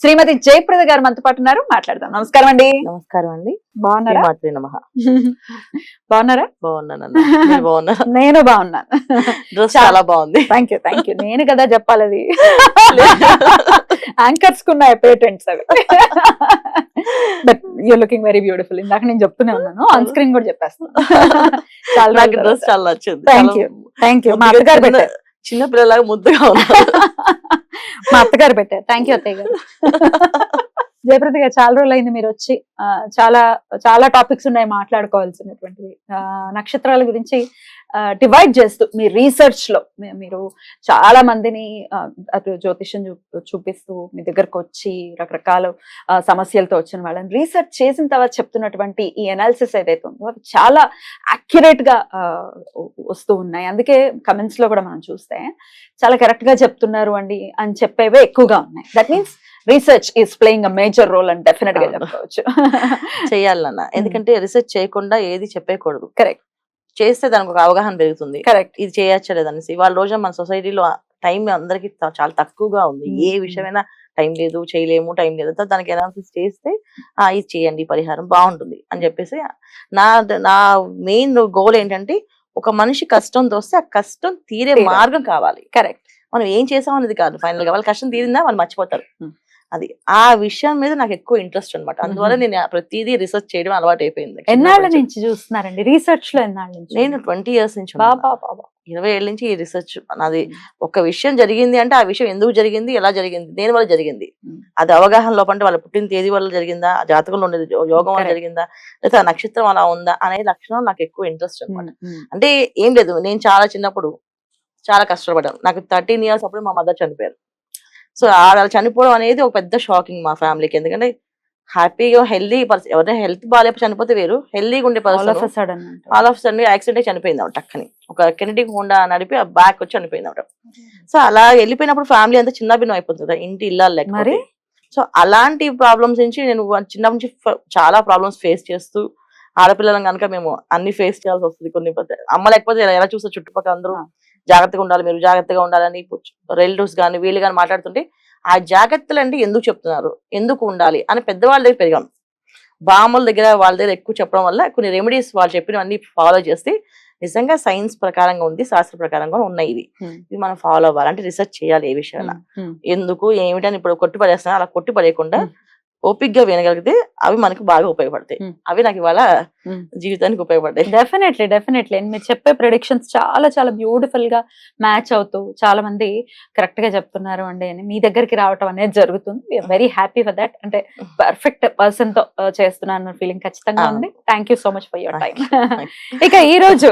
శ్రీమతి జయప్రద గారు మనతో పాటు ఉన్నారు. మాట్లాడదాం. నమస్కారం అండి. నమస్కారం అండి. బాగున్నారా? బాగున్నారా? బాగున్నాను బాగున్నా నేను బాగున్నాను. డ్రెస్ చాలా- బాగుంది. థ్యాంక్ యూ థ్యాంక్ యూ నేను కదా చెప్పాలి అది యాంకర్స్ కున్న పేటెంట్స్ అవి. But you looking very beautiful ఇందాక నేను చెప్తూనే ఉన్నాను. ఆన్ స్క్రీన్ కూడా చెప్పేస్తాను. చాలా నాకు డ్రెస్ చాలా నచ్చింది. చాలా you. థ్యాంక్ యూ మా అత్తగారు చిన్న- పెట్టారు. చిన్న పిల్లలాగా ముద్దుగా ఉన్నా మా అత్తగారు పెట్టారు. థ్యాంక్ యూ అత్తయ్య గారు. జయప్రతి గారు చాలా రోజులు అయింది మీరు వచ్చి చాలా చాలా టాపిక్స్ ఉన్నాయి మాట్లాడుకోవాల్సినటువంటివి. నక్షత్రాల గురించి డివైడ్ చేస్తూ మీ రీసెర్చ్లో మీరు చాలా మందిని అటు జ్యోతిష్యం చూ- చూపిస్తూ మీ దగ్గరకు వచ్చి రకరకాల సమస్యలతో వచ్చిన వాళ్ళని రీసెర్చ్ చేసిన తర్వాత చెప్తున్నటువంటి ఈ అనాలిసిస్ ఏదైతే ఉందో అవి చాలా అక్యురేట్గా వస్తూ ఉన్నాయి. అందుకే కమెంట్స్లో కూడా మనం చూస్తే చాలా కరెక్ట్గా చెప్తున్నారు అండి అని చెప్పేవే ఎక్కువగా ఉన్నాయి. That means research is playing a major role అని డెఫినెట్గా అవును. చెప్పుకోవచ్చు చెయ్యాలన్న. ఎందుకంటే రీసెర్చ్ చేయకుండా ఏది చెప్పేయకూడదు. Correct. చేస్తే దానికి ఒక అవగాహన పెరుగుతుంది. కరెక్ట్. ఇది చేయొచ్చా లేదనేసి వాళ్ళ రోజు మన సొసైటీలో టైం అందరికి చాలా తక్కువగా ఉంది. ఏ విషయమైనా టైం లేదు చేయలేము టైం లేదు. దానికి అనాలిసిస్ చేస్తే ఆ ఇది చేయండి పరిహారం బాగుంటుంది అని చెప్పేసి నా నా మెయిన్ గోల్ ఏంటంటే ఒక మనిషి కష్టం వస్తే ఆ కష్టం తీరే. మార్గం కావాలి. కరెక్ట్. మనం ఏం చేసాం అనేది కాదు. ఫైనల్గా వాళ్ళ కష్టం తీరిందా వాళ్ళు మర్చిపోతారు. అది ఆ విషయం మీద నాకు ఎక్కువ ఇంట్రెస్ట్ అన్నమాట. అందువల్ల. నేను ప్రతిదీ రీసెర్చ్ చేయడం అలవాటు అయిపోయింది ఎన్నాళ్ళ నుంచి. చూస్తున్నారండి? రీసెర్చ్లో ఎన్నాళ్ళ నుంచి? నేను ట్వంటీ ఇయర్స్ నుంచి ఇరవై ఏళ్ళ నుంచి ఈ రీసెర్చ్. నాది ఒక విషయం జరిగింది అంటే ఆ విషయం ఎందుకు జరిగింది? ఎలా జరిగింది? దేని వల్ల జరిగింది. అది అవగాహన లోపల అంటే వాళ్ళ పుట్టిన తేదీ వల్ల జరిగిందా? ఆ జాతకంలో ఉండేది యోగం వల్ల. జరిగిందా? లేదా నక్షత్రం అలా ఉందా? అనే లక్షణం నాకు ఎక్కువ ఇంట్రెస్ట్ అనమాట. అంటే ఏం లేదు. నేను చాలా చిన్నప్పుడు చాలా కష్టపడ్డాను. నాకు థర్టీన్ ఇయర్స్ అప్పుడు మా మదర్ చనిపోయారు. సో అలా చనిపోవడం అనేది ఒక పెద్ద షాకింగ్ మా ఫ్యామిలీకి. ఎందుకంటే హ్యాపీగా హెల్దీ పర్సన్ ఎవరైనా హెల్త్ బాగాలేకపోతే చనిపోతే వేరు. హెల్దీగా ఉండే person. All of sudden accident చనిపోయింది ఆవిడ టక్కని ఒక కెనడీ హోండా నడిపి ఆ బ్యాక్ వచ్చి చనిపోయింది ఆవిడ సో అలా వెళ్ళిపోయినప్పుడు ఫ్యామిలీ అంతా చిన్న భిన్నం అయిపోతుంది కదా, ఇంటి ఇల్లాలు మరి? లేకపోతే. సో అలాంటి ప్రాబ్లమ్స్ నుంచి నేను చిన్నప్పటి నుంచి చాలా ప్రాబ్లమ్స్ ఫేస్ చేస్తూ ఆడపిల్లలను కనుక మేము అన్ని ఫేస్ చేయాల్సి వస్తుంది కొన్ని అమ్మ లేకపోతే ఎలా- చూస్తే చుట్టుపక్కల అందరూ. జాగ్రత్తగా ఉండాలి మీరు జాగ్రత్తగా ఉండాలని రిలేటివ్స్ కానీ వీళ్ళు కానీ మాట్లాడుతుంటే ఆ జాగ్రత్తలు అంటే ఎందుకు చెప్తున్నారు? ఎందుకు ఉండాలి? అని పెద్దవాళ్ళ దగ్గర పెరిగాం. బామ్మల దగ్గర వాళ్ళ దగ్గర ఎక్కువ చెప్పడం వల్ల కొన్ని రెమెడీస్ వాళ్ళు చెప్పినవన్నీ ఫాలో చేస్తే నిజంగా సైన్స్ ప్రకారంగా ఉంది శాస్త్ర ప్రకారంగా ఉన్నాయి ఇవి. ఇవి మనం ఫాలో అవ్వాలి అంటే రీసెర్చ్ చేయాలి ఏ ఉమ్. ఎందుకు ఏమిటని ఇప్పుడు కొట్టి పడేస్తున్నా అలా కొట్టి పడేయకుండా Hmm. ఓపిక్గా వినగలిగితే అవి మనకి బాగా ఉపయోగపడతాయి. అవి నాకు ఇవాళ. జీవితానికి ఉపయోగపడ్డాయి డెఫినెట్లీ డెఫినెట్లీ మీరు చెప్పే ప్రిడిక్షన్స్ చాలా చాలా బ్యూటిఫుల్గా మ్యాచ్ అవుతూ చాలా మంది కరెక్ట్గా చెప్తున్నారు అండి అని మీ దగ్గరికి రావటం అనేది జరుగుతుంది వెరీ హ్యాపీ ఫర్ దట్ అంటే పర్ఫెక్ట్ పర్సన్తో చేస్తున్నాను ఫీలింగ్ ఖచ్చితంగా. ఉంది thank you so much for your time ఇక ఈ రోజు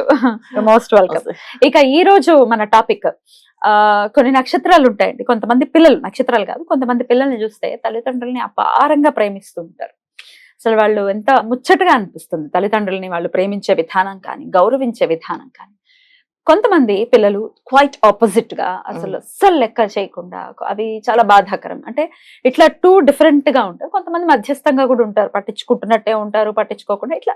మోస్ట్ వెల్కమ్ ఇక ఈ రోజు మన టాపిక్ కొన్ని నక్షత్రాలు ఉంటాయండి కొంతమంది పిల్లలు నక్షత్రాలు కాదు కొంతమంది పిల్లల్ని చూస్తే తల్లిదండ్రుల్ని అపారంగా ప్రేమిస్తూ ఉంటారు. అసలు వాళ్ళు ఎంత ముచ్చటగా అనిపిస్తుంది. తల్లిదండ్రుల్ని వాళ్ళు ప్రేమించే విధానం కానీ గౌరవించే విధానం కానీ. కొంతమంది పిల్లలు క్వైట్ ఆపోజిట్గా అసలు అస్సలు లెక్క చేయకుండా అవి చాలా బాధాకరం. అంటే ఇట్లా టూ డిఫరెంట్గా ఉంటారు. కొంతమంది మధ్యస్థంగా కూడా ఉంటారు. పట్టించుకుంటున్నట్టే ఉంటారు పట్టించుకోకుండా ఇట్లా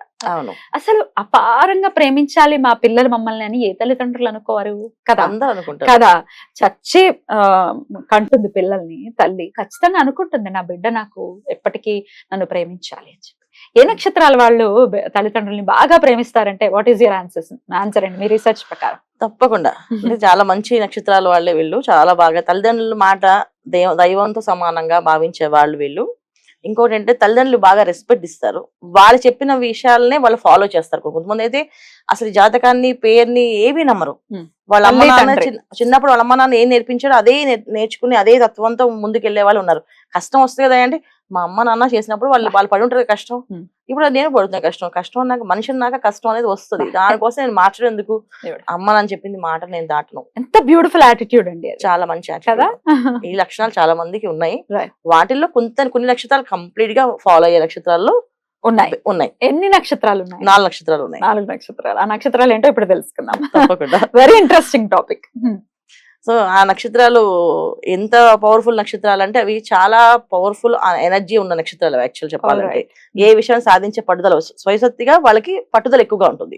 అసలు అపారంగా ప్రేమించాలి మా పిల్లలు మమ్మల్ని అని ఏ తల్లిదండ్రులు అనుకోరు కదా? కదా? చచ్చి కంటుంది పిల్లల్ని తల్లి. ఖచ్చితంగా అనుకుంటుంది. నా బిడ్డ నాకు ఎప్పటికీ నన్ను ప్రేమించాలి అని ఏ నక్షత్రాల వాళ్ళు తల్లిదండ్రుల్ని బాగా ప్రేమిస్తారంటే what is your answer answer అండి మీ రీసెర్చ్ ప్రకారం. తప్పకుండా. అంటే చాలా మంచి నక్షత్రాల వాళ్ళే వీళ్ళు. చాలా బాగా తల్లిదండ్రుల మాట దేవ దైవంతో సమానంగా భావించే వాళ్ళు వీళ్ళు. ఇంకోటి అంటే తల్లిదండ్రులు బాగా రెస్పెక్ట్ ఇస్తారు. వాళ్ళు చెప్పిన విషయాలనే వాళ్ళు ఫాలో చేస్తారు కొంతమంది అయితే అసలు జాతకాన్ని పేరుని ఏవి నమ్మరు. వాళ్ళ అమ్మ నాన్న చిన్నప్పుడు వాళ్ళ అమ్మ నాన్న ఏం నేర్పించారో అదే నేర్చుకుని అదే తత్వంతో ముందుకు వెళ్ళే వాళ్ళు ఉన్నారు. కష్టం వస్తుంది కదా అంటే మా అమ్మ నాన్న చేసినప్పుడు వాళ్ళు వాళ్ళు పడి ఉంటారు కష్టం. ఇప్పుడు నేను పడుతున్నా కష్టం. కష్టం నాకు మనిషి నాక కష్టం అనేది వస్తుంది. దానికోసం నేను మార్చడం ఎందుకు. అమ్మ నన్ను చెప్పింది మాట నేను దాటను. ఎంత బ్యూటిఫుల్ యాటిట్యూడ్ అండి. చాలా మంచి కదా. ఈ లక్షణాలు చాలా మందికి ఉన్నాయి. వాటిల్లో కొంత కొన్ని నక్షత్రాలు కంప్లీట్గా ఫాలో అయ్యే నక్షత్రాల్లో ఉన్నాయి. ఉన్నాయి. ఎన్ని నక్షత్రాలు ఉన్నాయి? నాలుగు నక్షత్రాలు ఉన్నాయి. నాలుగు నక్షత్రాలు. ఆ నక్షత్రాలు ఏంటో ఇప్పుడు తెలుసుకుందాం. తప్పకుండా. వెరీ ఇంట్రెస్టింగ్ టాపిక్ సో ఆ నక్షత్రాలు ఎంత పవర్ఫుల్ నక్షత్రాలు అంటే అవి చాలా పవర్ఫుల్ ఎనర్జీ ఉన్న నక్షత్రాలు యాక్చువల్ చెప్పాలంటే. ఏ విషయాన్ని సాధించే పట్టుదల స్వయశక్తిగా వాళ్ళకి పట్టుదల ఎక్కువగా ఉంటుంది.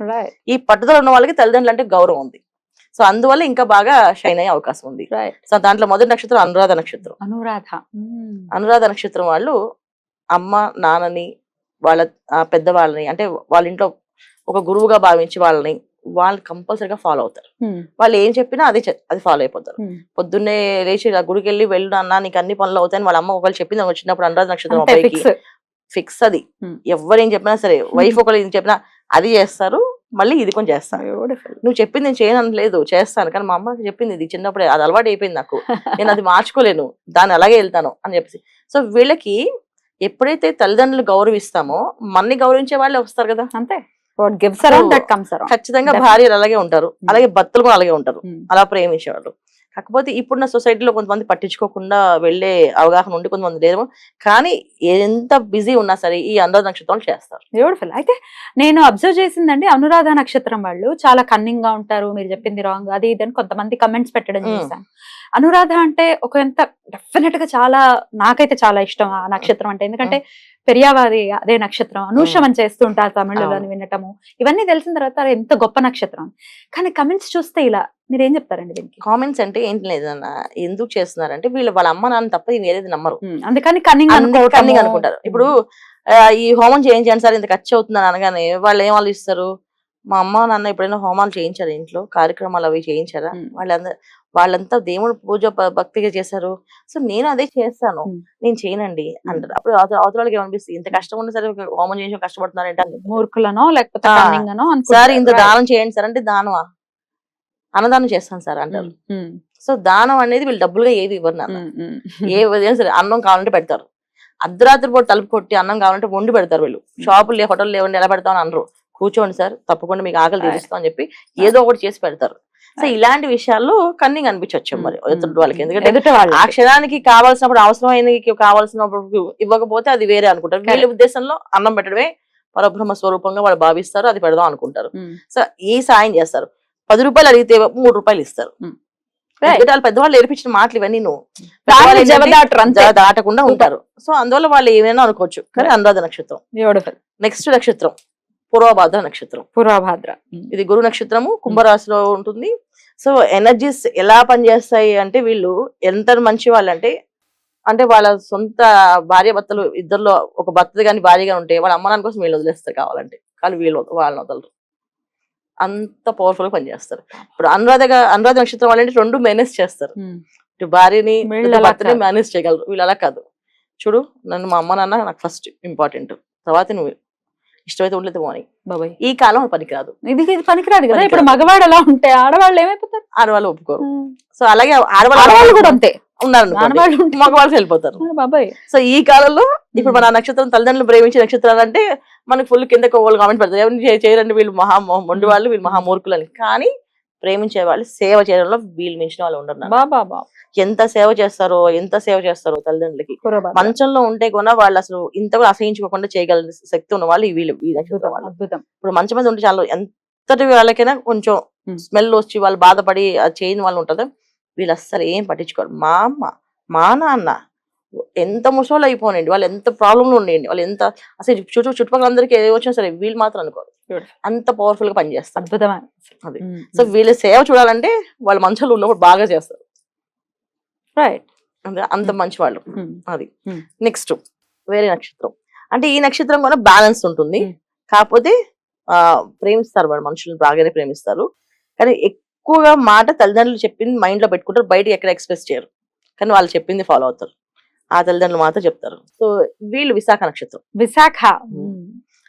ఈ పట్టుదల ఉన్న వాళ్ళకి తల్లిదండ్రులు అంటే గౌరవం ఉంది. సో అందువల్ల ఇంకా బాగా షైన్ అయ్యే అవకాశం ఉంది. సో దాంట్లో మొదటి నక్షత్రం అనురాధ నక్షత్రం. అనురాధ. అనురాధ నక్షత్రం వాళ్ళు అమ్మ నాన్నని వాళ్ళ పెద్దవాళ్ళని అంటే వాళ్ళ ఇంట్లో ఒక గురువుగా భావించి వాళ్ళని వాళ్ళు కంపల్సరీగా ఫాలో అవుతారు. వాళ్ళు ఏం చెప్పినా అది అది ఫాలో అయిపోతారు. పొద్దున్నే లేచి ఆ గుడికి వెళ్ళి వెళ్ళు అన్న నీకు అన్ని పనులు అవుతాయని వాళ్ళ అమ్మ ఒకళ్ళు చెప్పింది చిన్నప్పుడు అనురాధ నక్షత్రం అబ్బాయికి. ఫిక్స్ అది. ఎవరు ఏం చెప్పినా సరే వైఫ్ ఒకళ్ళు ఏం చెప్పినా అది చేస్తారు మళ్ళీ ఇది కొంచెం చేస్తారు బ్యూటిఫుల్ నువ్వు చెప్పింది నేను చేయను అనలేదు చేస్తాను. కానీ మా అమ్మ చెప్పింది ఇది చిన్నప్పుడే అది అలవాటు అయిపోయింది నాకు. నేను అది మార్చుకోలేను దాన్ని అలాగే వెళ్తాను అని చెప్పేసి. సో వీళ్ళకి ఎప్పుడైతే తల్లిదండ్రులు గౌరవిస్తామో మన్ని గౌరవించే వాళ్ళే వస్తారు కదా. అంతే. What gives around So, that comes around. ఖచ్చితంగా. భార్యలు అలాగే ఉంటారు. Hmm. అలాగే భర్తలు కూడా అలాగే ఉంటారు. అలా ప్రేమించేవాళ్ళు. కాకపోతే ఇప్పుడున్న సొసైటీలో కొంతమంది పట్టించుకోకుండా వెళ్ళే అవగాహన ఉండి కొంతమంది లేరు కానీ ఎంత బిజీ ఉన్నా సరే ఈ అనురాధ నక్షత్రాలు చేస్తారు. బ్యూటిఫుల్ అయితే నేను అబ్జర్వ్ చేసిందండి అనురాధ నక్షత్రం వాళ్ళు చాలా కన్నింగ్గా ఉంటారు. మీరు చెప్పింది రాంగ్ అది ఇది అని కొంతమంది కమెంట్స్ పెట్టడం Mm. అనురాధ అంటే ఒక ఎంత డెఫినెట్గా చాలా నాకైతే చాలా ఇష్టం ఆ నక్షత్రం అంటే. ఎందుకంటే పెరియావాది అదే నక్షత్రం అనూషమని చేస్తూ ఉంటారు తమిళలో. వినటము. ఇవన్నీ తెలిసిన తర్వాత ఎంత గొప్ప నక్షత్రం. కానీ కమెంట్స్ చూస్తే ఇలా మీరు ఏం చెప్తారండి దీనికి? కామెంట్స్ అంటే ఏంటి లేదన్న ఎందుకు చేస్తున్నారంటే వీళ్ళు వాళ్ళ అమ్మ నాన్న తప్ప వేరేది నమ్మరు. అందుకని కన్నింగ్ అందుకని అనుకుంటారు. ఇప్పుడు ఈ హోమం చేయించండి సార్ ఇంత ఖర్చు అవుతుందని అనగానే వాళ్ళు ఏం ఆలోచిస్తారు? మా అమ్మ నాన్న ఎప్పుడైనా హోమాలు చేయించారా ఇంట్లో? కార్యక్రమాలు అవి చేయించారా. వాళ్ళందరూ వాళ్ళంతా దేవుడు పూజ భక్తిగా చేశారు. సో నేను అదే చేస్తాను. నేను చేయనండి అంటారు. అప్పుడు వాళ్ళకి ఏమనిపిస్తుంది? ఇంత కష్టం ఉన్నా సరే హోమం చేయించి కష్టపడుతున్నారంటే అని. మూర్ఖులనో లేకపోతే సార్ ఇంత దానం చేయండి సార్ అంటే దానమా? అన్నదానం చేస్తాను సార్ అంటారు. సో దానం అనేది వీళ్ళు డబ్బులుగా ఏది ఇవ్వరు నాన్న. ఏ సరే అన్నం కావాలంటే పెడతారు. అర్ధరాత్రి పూట తలుపు కొట్టి అన్నం కావాలంటే వండి పెడతారు వీళ్ళు. షాపులు లే హోటల్ లేవండి ఎలా పెడతామని అనరు. కూర్చోండి సార్ తప్పకుండా మీకు ఆకలి తీరుస్తాం అని చెప్పి ఏదో ఒకటి చేసి పెడతారు. సో ఇలాంటి విషయాల్లో కన్నింగ్ అనిపించవచ్చు మరి ఎదుటి వాళ్ళకి. ఎందుకంటే ఆ క్షణానికి కావాల్సినప్పుడు అవసరమైన కావాల్సినప్పుడు ఇవ్వకపోతే అది వేరే అనుకుంటారు. వీళ్ళ ఉద్దేశంలో అన్నం పెట్టడమే పరబ్రహ్మ స్వరూపంగా వాళ్ళు భావిస్తారు అది పెడదాం అనుకుంటారు. సో ఈ సాయం చేస్తారు. పది రూపాయలు అడిగితే మూడు రూపాయలు ఇస్తారు. Hmm. వాళ్ళు పెద్దవాళ్ళు నేర్పించిన మాటలు ఇవన్నీ నువ్వు. దాటకుండా ఉంటారు. సో అందువల్ల వాళ్ళు ఏమైనా అనుకోవచ్చు. కానీ అనురాధ నక్షత్రం. నెక్స్ట్ నక్షత్రం. పూర్వభాద్ర నక్షత్రం. పూర్వభాద్ర. ఇది గురు నక్షత్రము కుంభరాశిలో ఉంటుంది. సో ఎనర్జీస్ ఎలా పనిచేస్తాయి అంటే వీళ్ళు ఎంత మంచి వాళ్ళు అంటే అంటే వాళ్ళ సొంత భార్య భర్తలు ఇద్దరిలో ఒక భర్త కానీ భార్యగా ఉంటే వాళ్ళ అమ్మ నాన్న కోసం వీళ్ళు వదిలేస్తారు కావాలంటే. కానీ వీళ్ళు వాళ్ళని వదలరు. అంత పవర్ఫుల్గా పనిచేస్తారు. ఇప్పుడు అనురాధ గా- అనురాధ నక్షత్రం వాళ్ళంటే రెండు మేనేజ్ చేస్తారు. ఇటు భార్యని భర్తని. మేనేజ్ చేయగలరు. వీళ్ళు అలా కాదు. చూడు నన్ను మా అమ్మ నాన్న నాకు ఫస్ట్ ఇంపార్టెంట్ తర్వాత నువ్వు. ఇష్టమైతే ఉండలేదు పోనీ బాబాయ్. ఈ కాలం పనికిరాదు. ఇది ఇది పనికిరాదు కదా. ఇప్పుడు మగవాడు ఎలా ఉంటే ఆడవాళ్ళు ఏమైపోతారు? ఆడవాళ్ళు ఒప్పుకోరు. సో అలాగే ఆడవాళ్ళు కూడా అంతే. ఉన్నారు మగవాళ్ళు వెళ్ళిపోతారు. బాబాయ్. సో ఈ కాలంలో ఇప్పుడు మన నక్షత్రం తల్లిదండ్రులు ప్రేమించే నక్షత్రాలు అంటే మనకి ఫుల్ కింద వాళ్ళు కామెంట్ పెడతారు. ఎవరిని చేయరండి వీళ్ళు మహా మొండి వాళ్ళు వీళ్ళు మహా అని కానీ ప్రేమించే వాళ్ళు సేవ చేయడంలో వీళ్ళు మించిన వాళ్ళు ఉండరు ఎంత సేవ చేస్తారో ఎంత సేవ చేస్తారో తల్లిదండ్రులకి. మంచంలో ఉంటే కూడా వాళ్ళు అసలు ఇంత కూడా అసహించుకోకుండా చేయగల శక్తి ఉన్న వాళ్ళు వీళ్ళు ఇప్పుడు మంచం మీద ఉంటే చాలు ఎంతటి వాళ్ళకైనా కొంచెం. స్మెల్ వచ్చి వాళ్ళు బాధపడి అది చేయని వాళ్ళు ఉంటారు వీళ్ళు అస్సలు ఏం పట్టించుకోరు. మా అమ్మ మా నాన్న ఎంత ముసలు అయిపోనండి వాళ్ళు ఎంత ప్రాబ్లంలో ఉండండి వాళ్ళు ఎంత అసలు చుట్టూ చుట్టుపక్కల అందరికీ ఏ వచ్చినా సరే వీళ్ళు మాత్రం అనుకోరు. అంత పవర్ఫుల్గా పనిచేస్తారు అద్భుతమైన అది. సో వీళ్ళ సేవ చూడాలంటే వాళ్ళ మంచాలు ఉన్నప్పుడు బాగా చేస్తారు. రైట్ అంతే అంత మంచి వాళ్ళు. అది. నెక్స్ట్ వేరే నక్షత్రం. అంటే ఈ నక్షత్రం కూడా బ్యాలెన్స్ ఉంటుంది. కాకపోతే ఆ ప్రేమిస్తారు వాడు మనుషులను బాగానే ప్రేమిస్తారు. కానీ ఎక్కువగా మాట తల్లిదండ్రులు చెప్పింది మైండ్లో పెట్టుకుంటారు బయట ఎక్కడ ఎక్స్ప్రెస్ చేయరు. కానీ వాళ్ళు చెప్పింది ఫాలో అవుతారు. ఆ తల్లిదండ్రులు మాత్రం చెప్తారు. సో వీళ్ళు విశాఖ నక్షత్రం. విశాఖ.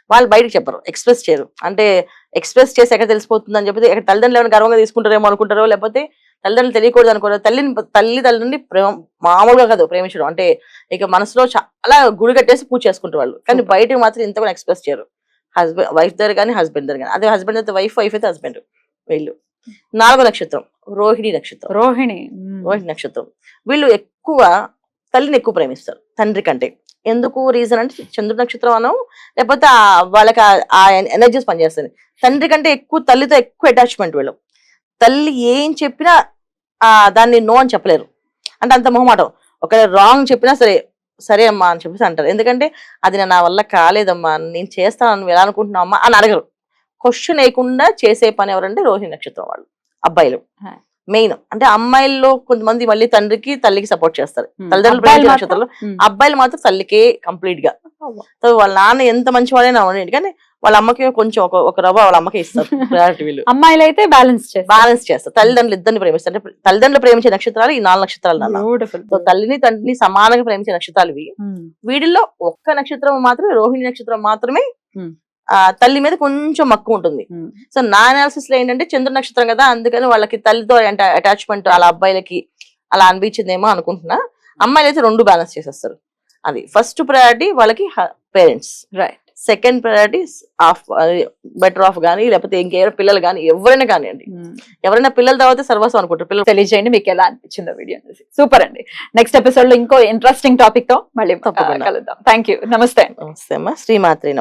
వాళ్ళు బయటకు చెప్పరు. ఎక్స్ప్రెస్ చేయరు. అంటే ఎక్స్ప్రెస్ చేసి ఎక్కడ తెలిసిపోతుంది అని చెప్పి ఎక్కడ తల్లిదండ్రులు ఏమైనా గర్వంగా తీసుకుంటారేమో అనుకుంటారో లేకపోతే తల్లిదండ్రులు తెలియకూడదు అనుకోరు తల్లిని తల్లి తల్లిని ప్రేమ మామూలుగా కాదు ప్రేమించడం. అంటే ఇక మనసులో చాలా గుడి కట్టేసి పూజ చేసుకుంటారు వాళ్ళు. కానీ. బయటకు మాత్రం ఇంత కూడా ఎక్స్ప్రెస్ చేయరు. హస్బెండ్ వైఫ్ దగ్గర కానీ హస్బెండ్ దగ్గర కానీ. అదే హస్బెండ్ అయితే వైఫ్ వైఫ్ అయితే హస్బెండ్. వీళ్ళు. నాలుగో నక్షత్రం. రోహిణి నక్షత్రం. రోహిణి. రోహిణి నక్షత్రం. వీళ్ళు ఎక్కువ తల్లిని ఎక్కువ ప్రేమిస్తారు తండ్రి కంటే. ఎందుకు రీజన్ అంటే చంద్రుడు నక్షత్రం అనం లేకపోతే వాళ్ళకి ఆ- ఎనర్జీస్ పనిచేస్తుంది తండ్రి కంటే ఎక్కువ తల్లితో ఎక్కువ అటాచ్మెంట్ వీళ్ళు. తల్లి ఏం చెప్పినా ఆ దాన్ని నో అని చెప్పలేరు. అంటే అంత మొహమాటం. ఒకవేళ రాంగ్ చెప్పినా సరే సరే అమ్మా అని చెప్పేసి అంటారు. ఎందుకంటే అది నా వల్ల కాలేదమ్మా నేను చేస్తాను నువ్వు ఎలా అనుకుంటున్నావు అమ్మా అని అడగరు. క్వశ్చన్ వేయకుండా చేసే పని ఎవరంటే రోహిణి నక్షత్రం వాళ్ళు అబ్బాయిలు. మెయిన్. అంటే అమ్మాయిల్లో కొంతమంది మళ్ళీ తండ్రికి తల్లికి సపోర్ట్ చేస్తారు. తల్లిదండ్రులు అబ్బాయిలు ప్రేమించే మాత్రం? నక్షత్రాలు. అబ్బాయిలు మాత్రం తల్లికే కంప్లీట్గా సో వాళ్ళ నాన్న ఎంత మంచివాడైనా అవ్వండి కానీ వాళ్ళ అమ్మకి కొంచెం ఒక ఒక రవ్వ వాళ్ళ అమ్మకి ఇస్తారు. ప్రయారిటీ వీళ్ళు. అమ్మాయిలు అయితే బ్యాలెన్స్ బ్యాలెన్స్ చేస్తారు. తల్లిదండ్రులు ఇద్దరిని ప్రేమిస్తారు. అంటే తల్లిదండ్రులు ప్రేమించే నక్షత్రాలు ఈ నాలుగు నక్షత్రాలు సో తల్లిని తండ్రిని సమానంగా ప్రేమించే నక్షత్రాలు ఇవి. వీటిల్లో ఒక్క నక్షత్రం మాత్రమే రోహిణి నక్షత్రం మాత్రమే తల్లి మీద కొంచెం మక్కువ ఉంటుంది. సో నా అనాలిసిస్లో ఏంటంటే చంద్ర నక్షత్రం కదా అందుకని వాళ్ళకి తల్లితో అంటే అటాచ్మెంట్ అలా అబ్బాయిలకి అలా అనిపించిందేమో అనుకుంటున్నా. అమ్మాయిలు అయితే రెండు బ్యాలెన్స్ చేసేస్తారు. అది ఫస్ట్ ప్రయారిటీ వాళ్ళకి parents right second priority of better half కానీ లేకపోతే ఇంకెవరైనా పిల్లలు కానీ ఎవరైనా కానివ్వండి. ఎవరైనా పిల్లల తర్వాత సర్వస్వం అనుకుంటారు. పిల్లలు తెలియజేయండి మీకు ఎలా అనిపించిందో వీడియో సూపర్ అండి. నెక్స్ట్ ఎపిసోడ్లో ఇంకో ఇంట్రెస్టింగ్ టాపిక్తో మళ్ళీ. కలుద్దాం. థ్యాంక్ యూ నమస్తే. నమస్తే అమ్మా. శ్రీమాత్రి